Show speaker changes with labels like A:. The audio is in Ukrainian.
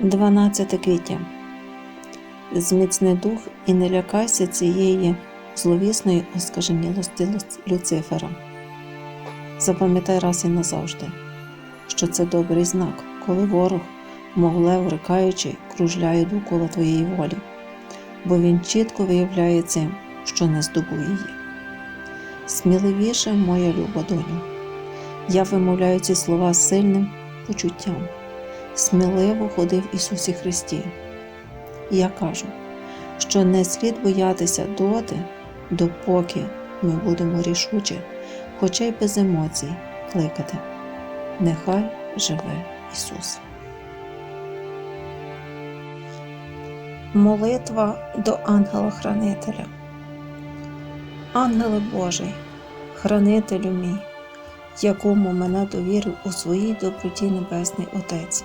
A: 12 квітня. Зміцни дух і не лякайся цієї зловісної оскаженілості Люцифера. Запам'ятай раз і назавжди, що це добрий знак, коли ворог, мов лев рикаючи, кружляє довкола твоєї волі, бо він чітко виявляє цим, що не здобує її. Сміливіше, моя люба доню, я вимовляю ці слова сильним почуттям сміливо ходив Ісусі Христі. Я кажу, що не слід боятися доти, допоки ми будемо рішуче, хоча й без емоцій, кликати. Нехай живе Ісус. Молитва до ангела-хранителя. Ангеле Божий, хранителю мій, якому мене довірив у своїй доброті Небесний Отець.